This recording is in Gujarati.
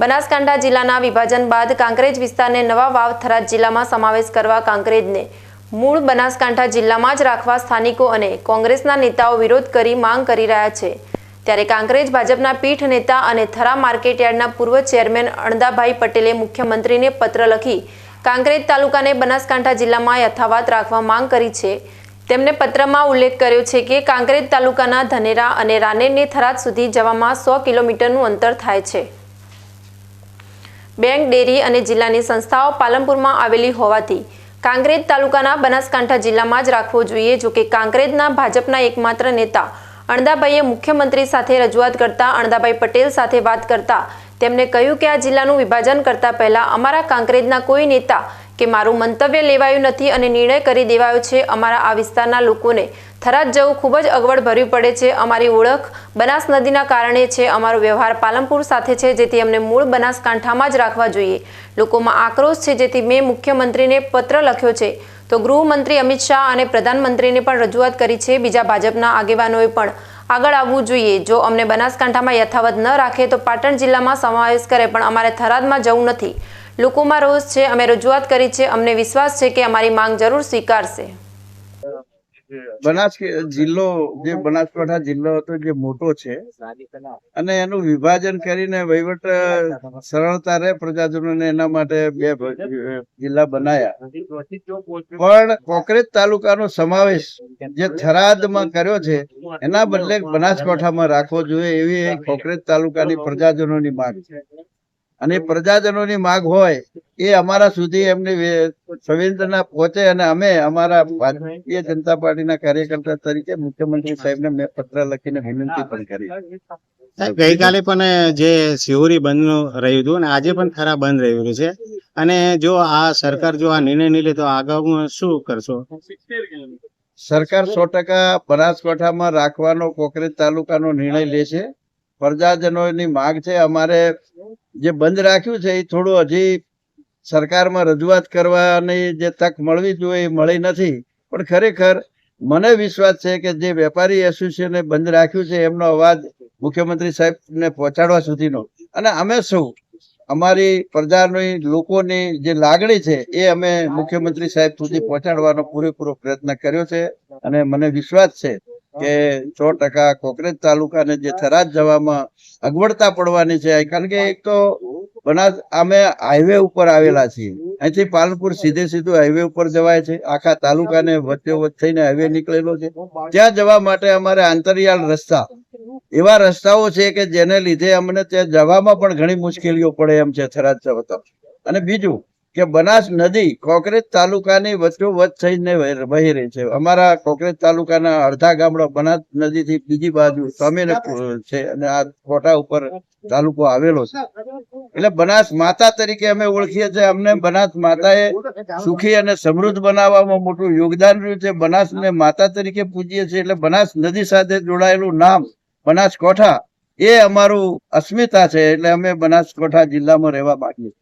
બનાસકાંઠા જિલ્લાના વિભાજન બાદ કાંકરેજ વિસ્તારને નવા વાવ થરાદ જિલ્લામાં સમાવેશ કરવા કાંકરેજને મૂળ બનાસકાંઠા જિલ્લામાં જ રાખવા સ્થાનિકો અને કોંગ્રેસના નેતાઓ વિરોધ કરી માંગ કરી રહ્યા છે. ત્યારે કાંકરેજ ભાજપના પીઠ નેતા અને થરા માર્કેટયાર્ડના પૂર્વ ચેરમેન અણદાભાઈ પટેલે મુખ્યમંત્રીને પત્ર લખી કાંકરેજ તાલુકાને બનાસકાંઠા જિલ્લામાં યથાવત રાખવા માંગ કરી છે. તેમણે પત્રમાં ઉલ્લેખ કર્યો છે કે કાંકરેજ તાલુકાના ધનેરા અને રાનેરને થરાદ સુધી જવામાં સો કિલોમીટરનું અંતર થાય છે. બેંક, ડેરી અને જિલ્લાની સંસ્થાઓ પાલનપુરમાં આવેલી હોવાથી કાંકરેજ તાલુકાના બનાસકાંઠા જિલ્લામાં જ રાખવો જોઈએ, જો કે કાંકરેજના ભાજપના એકમાત્ર નેતા અણદાભાઈએ મુખ્યમંત્રી સાથે રજૂઆત કરતા અણદાભાઈ પટેલ સાથે વાત કરતા તેમણે કહ્યું કે આ જિલ્લાનું વિભાજન કરતા પહેલા અમારા કાંકરેજના કોઈ નેતા કે મારું મંતવ્ય લેવાયું નથી અને નિર્ણય કરી દેવાયો છે અમારા આ વિસ્તારના લોકોને. થરાદ જવું ખૂબ જ અગવડ ભર્યું પડે છે. અમારી ઓળખ બનાસ નદીના કારણે છે. અમારો વ્યવહાર પાલનપુર સાથે છે, જેથી અમને મૂળ બનાસકાંઠામાં જ રાખવા જોઈએ. લોકોમાં આક્રોશ છે, જેથી મેં મુખ્યમંત્રીને પત્ર લખ્યો છે. તો ગૃહમંત્રી અમિત શાહ અને પ્રધાનમંત્રીને પણ રજૂઆત કરી છે. બીજા ભાજપના આગેવાનોએ પણ આગળ આવવું જોઈએ. જો અમને બનાસકાંઠામાં યથાવત ન રાખે, તો પાટણ જિલ્લામાં સમાવેશ કરે, પણ અમારે થરાદમાં જવું નથી. લોકોમાં રોષ છે. અમે રજૂઆત કરી છે. અમને વિશ્વાસ છે કે અમારી માંગ જરૂર સ્વીકારશે. બનાસ જિલ્લો જે બનાસકાંઠા જિલ્લો હતો જે મોટો છે અને એનું વિભાજન કરીને વહીવટ સરળતા રહે પ્રજાજનોને એના માટે બે જિલ્લા બનાયા. પણ કોકરેજ તાલુકાનો સમાવેશ જે થરાદમાં કર્યો છે એના બદલે બનાસકાંઠામાં રાખવો જોઈએ એવી કોકરેજ તાલુકાની પ્રજાજનોની માંગ. છે અને પ્રજાજનોની માંગ હોય એ અમારા સુધી એમની સંવેદના પહોંચે અને અમે અમારા ભારતીય જનતા પાર્ટીના કાર્યકર્તા તરીકે મુખ્યમંત્રી સાહેબને મેં પત્ર લખીને વિનંતી પણ કરી. સાહેબ ગઈકાલે પણ જે સિહોરી બંધ રહ્યું હતું અને આજે પણ ખરા બંધ રહ્યું છે. અને જો આ સરકાર જો આ નિર્ણય નહીં લે તો આગળ શું કરશો? સરકાર સો ટકા બનાસકાંઠામાં રાખવાનો કોકરેજ તાલુકાનો નિર્ણય લે છે. પ્રજાજનોની માંગ છે. અમારે જે બંધ રાખ્યું છે એ થોડું હજી સરકારમાં રજૂઆત કરવાની જે તક મળવી જોઈએ એ મળી નથી. પણ ખરેખર મને વિશ્વાસ છે કે જે વેપારી એસોસિએશને બંધ રાખ્યું છે, એમનો અવાજ મુખ્યમંત્રી સાહેબને પહોંચાડવા સુધીનો. અને અમે સૌ અમારી પ્રજાની, લોકોની જે લાગણી છે, એ અમે મુખ્યમંત્રી સાહેબ સુધી પહોંચાડવાનો પૂરેપૂરો પ્રયત્ન કર્યો છે. અને મને વિશ્વાસ છે કે સો ટકા કોકરેજ તાલુકાને જે થરાદ જવામાં અગવડતા પડવાની છે. કારણ કે એક તો બનાસ અમે હાઈવે ઉપર આવેલા છીએ. અહીંથી પાલનપુર સીધે સીધું હાઈવે ઉપર જવાય છે. આખા તાલુકાને વચ્ચે વચ્ચે થઈને હાઈવે નીકળેલો છે. ત્યાં જવા માટે અમારે આંતરિયાળ રસ્તા. એવા રસ્તાઓ છે કે જેને લીધે અમને ત્યાં જવામાં પણ ઘણી મુશ્કેલીઓ પડે એમ છે થરાદ અને બીજું કે બનાસ નદી કોકરેજ તાલુકાની વચ્ચોવચ્ચ થઈને વહી વહી રહી છે. અમારા કોકરેજ તાલુકાના અડધા ગામડા બનાસ નદીથી બીજી બાજુ સામેને છે અને આ ફોટા ઉપર તાલુકો આવેલો છે. એટલે બનાસ માતા તરીકે અમે ઓળખીએ છીએ. અમને બનાસ માતાએ સુખી અને સમૃદ્ધ બનાવવામાં મોટું યોગદાન રહ્યું છે. બનાસને માતા તરીકે પૂજીએ છીએ. એટલે બનાસ નદી સાથે જોડાયેલું નામ બનાસકોઠા એ અમારું અસ્મિતા છે. એટલે અમે બનાસકોઠા જિલ્લામાં રહેવા માંગીએ છીએ.